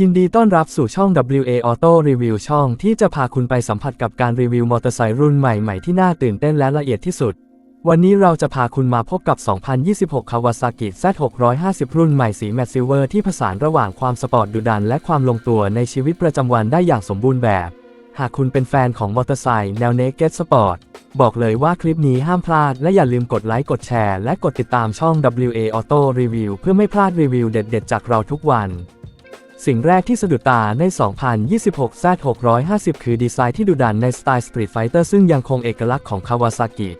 ยินดีต้อนรับสู่ช่อง WA Auto Review ช่องที่จะพาคุณไปสัมผัสกับการรีวิวมอเตอร์ไซค์รุ่นใหม่ ๆ ที่น่าตื่นเต้นและละเอียดที่สุด วันนี้เราจะพาคุณมาพบกับ 2026 Kawasaki Z650 รุ่นใหม่สีแมตต์ซิลเวอร์ที่ผสานระหว่างความสปอร์ตดุดัน และความลงตัวในชีวิตประจำวันได้อย่างสมบูรณ์แบบ หากคุณเป็นแฟนของมอเตอร์ไซค์แนว Naked Sport บอกเลยว่าคลิปนี้ห้ามพลาด และอย่าลืมกดไลค์กดแชร์และกดติดตามช่อง WA Auto Review เพื่อไม่พลาดรีวิวเด็ด ๆ จากเราทุกวัน สิ่งแรกที่สะดุดตาใน 2026 Z650 คือดีไซน์ที่ดุดันในสไตล์ Street Fighter ซึ่งยังคงเอกลักษณ์ของ Kawasaki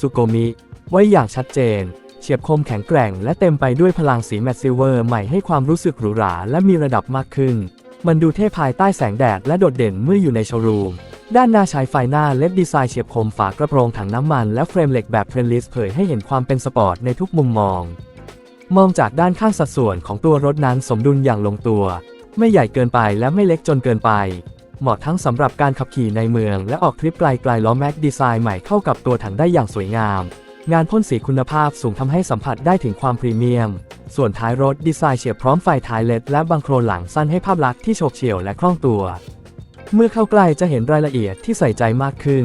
ซูโกมิไว้อย่างชัดเจน เฉียบคมแข็งแกร่งและเต็มไปด้วยพลังสีแมตซิลเวอร์ใหม่ให้ความรู้สึกหรูหราและมีระดับมากขึ้น มันดูเท่ภายใต้แสงแดดและโดดเด่นเมื่ออยู่ในโชว์รูม ด้านหน้าใช้ไฟหน้าเล็บดีไซน์เฉียบคมฝากระโปรงถังน้ำมันและเฟรมเหล็กแบบเทรนลิสเผยให้เห็นความเป็นสปอร์ตในทุกมุมมอง มองจากด้านข้างสัดส่วนของตัวรถนั้นสมดุลอย่างลงตัว ไม่ใหญ่เกินไปและไม่เล็กจนเกินไป เหมาะทั้งสำหรับการขับขี่ในเมือง และออกทริปไกลๆล้อแม็กดีไซน์ใหม่เข้ากับตัวถังได้อย่างสวยงาม งานพ่นสีคุณภาพสูงทำให้สัมผัสได้ถึงความพรีเมียม ส่วนท้ายรถดีไซน์เฉียบพร้อมไฟท้ายเล็ดและบังโครนหลังสั้นให้ภาพลักษณ์ที่โฉบเฉี่ยวและคล่องตัว เมื่อเข้าใกล้จะเห็นรายละเอียดที่ใส่ใจมากขึ้น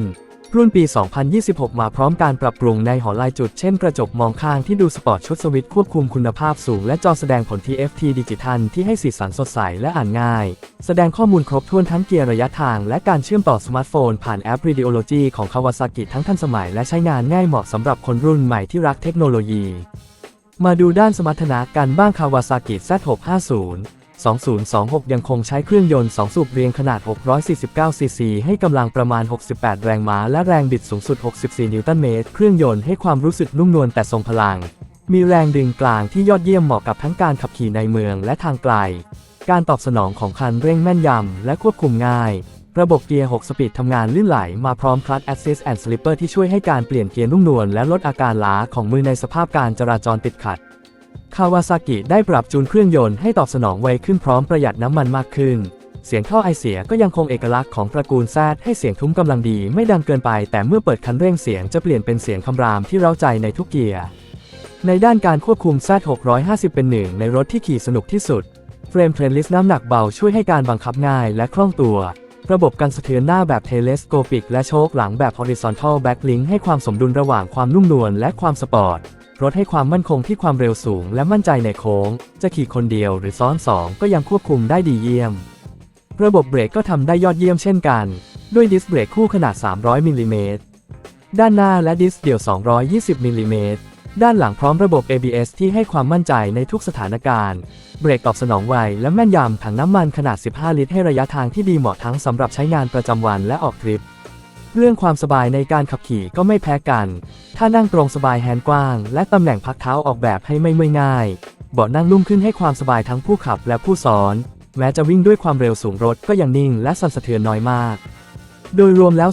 รุ่นปี 2026 มาพร้อมการปรับปรุงในหอลายจุด เช่นกระจกมองข้างที่ดูสปอร์ตชุดสวิตควบคุมคุณภาพสูง และจอแสดงผล TFT ดิจิทัลที่ให้สีสันสดใสและอ่านง่าย แสดงข้อมูลครบถ้วนทั้งเกียร์ระยะทาง และการเชื่อมต่อสมาร์ทโฟน ผ่านแอป Radiology ของ Kawasaki ทั้งทันสมัยและใช้งานง่ายเหมาะสำหรับคนรุ่นใหม่ที่รักเทคโนโลยี มาดูด้านสมรรถนะกันบ้าง Kawasaki Z650 2026 ยังคงใช้เครื่องยนต์ 2 สูบเรียงขนาด 649 ซีซี ให้กำลังประมาณ 68 แรงม้า และแรงบิดสูงสุด 64 นิวตันเมตร เครื่องยนต์ให้ความรู้สึกนุ่มนวลแต่ทรงพลัง มีแรงดึงกลางที่ยอดเยี่ยมเหมาะกับทั้งการขับขี่ในเมืองและทางไกล การตอบสนองของคันเร่งแม่นยำและควบคุมง่าย ระบบเกียร์ 6 สปีดทำงานลื่นไหล มาพร้อม Clutch Assist and Slipper ที่ช่วยให้การเปลี่ยนเกียร์นุ่มนวลและลดอาการล้าของมือในสภาพการจราจรติดขัด คาวาซากิได้ปรับจูนเครื่องยนต์ให้ตอบสนองไวขึ้นพร้อมประหยัดน้ำมันมากขึ้น เสียงท่อไอเสียก็ยังคงเอกลักษณ์ของตระกูลแซดให้เสียงทุ้มกำลังดีไม่ดังเกินไป แต่เมื่อเปิดคันเร่งเสียงจะเปลี่ยนเป็นเสียงคำรามที่เร้าใจในทุกเกียร์ ในด้านการควบคุม Z650 เป็นหนึ่งในรถที่ขี่สนุกที่สุด เฟรมเทรนลิสน้ำหนักเบาช่วยให้การบังคับง่ายและคล่องตัว ระบบกันสะเทือนหน้าแบบเทเลสโกปิกและโชคหลังแบบ horizontal backlink ให้ความสมดุลระหว่างความนุ่มนวลและความสปอร์ต รถให้ความมั่นคงที่ความเร็วสูง และมั่นใจในโค้ง จะขี่คนเดียวหรือซ้อนสองก็ยังควบคุมได้ดีเยี่ยม ระบบเบรกก็ทำได้ยอดเยี่ยมเช่นกัน ด้วยดิสเบรกคู่ขนาด 300มิลลิเมตรด้านหน้าและดิสเดี่ยว 220มิลลิเมตรด้านหลังพร้อมระบบ ABS ที่ให้ความมั่นใจในทุกสถานการณ์ เบรกตอบสนองไวและแม่นยำถังน้ำมันขนาด 15 ลิตรให้ระยะทางที่ดีเหมาะทั้งสำหรับใช้งานประจำวันและออกทริป เรื่องความสบายในการขับขี่ก็ไม่แพ้กัน ถ้านั่งตรงสบายแฮนด์กว้าง และตำแหน่งพักเท้าออกแบบให้ไม่เมื่อยง่าย เบาะนั่งนุ่มขึ้นให้ความสบายทั้งผู้ขับและผู้ซ้อน แม้จะวิ่งด้วยความเร็วสูงรถก็ยังนิ่งและสั่นสะเทือนน้อยมาก โดยรวมแล้ว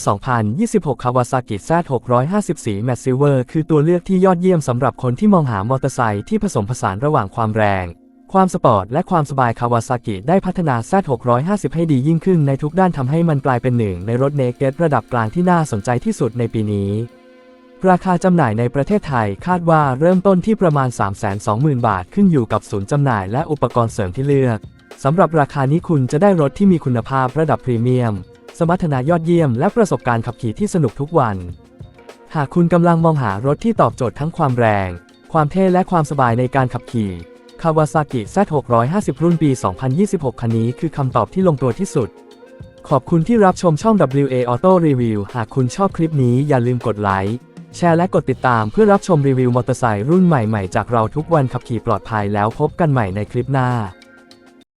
2026 Kawasaki Z650 สี Matte Silver คือตัวเลือกที่ยอดเยี่ยมสำหรับคนที่มองหามอเตอร์ไซค์ที่ผสมผสานระหว่างความแรง ความสปอร์ตและความสบาย Kawasaki ได้พัฒนา Z650 ให้ดียิ่งขึ้นในทุกด้านทำให้มันกลายเป็นหนึ่งในรถเนเกตระดับกลางที่น่าสนใจที่สุดในปีนี้ ราคาจำหน่ายในประเทศไทยคาดว่าเริ่มต้นที่ประมาณ 320,000 บาทขึ้นอยู่กับศูนย์จำหน่ายและอุปกรณ์เสริมที่เลือก สำหรับราคานี้คุณจะได้รถที่มีคุณภาพระดับพรีเมียม สมรรถนะยอดเยี่ยมและประสบการณ์ขับขี่ที่สนุกทุกวัน หากคุณกำลังมองหารถที่ตอบโจทย์ทั้งความแรง ความเท่และความสบายในการขับขี่ คาวาซากิ Z650 รุ่นปี 2026 คันนี้คือคำตอบที่ลงตัวที่สุด ขอบคุณที่รับชมช่อง WA Auto Review หากคุณชอบคลิปนี้อย่าลืมกดไลค์ แชร์และกดติดตามเพื่อรับชมรีวิวมอเตอร์ไซค์รุ่นใหม่ๆ จากเราทุกวันขับขี่ปลอดภัยแล้วพบกันใหม่ในคลิปหน้า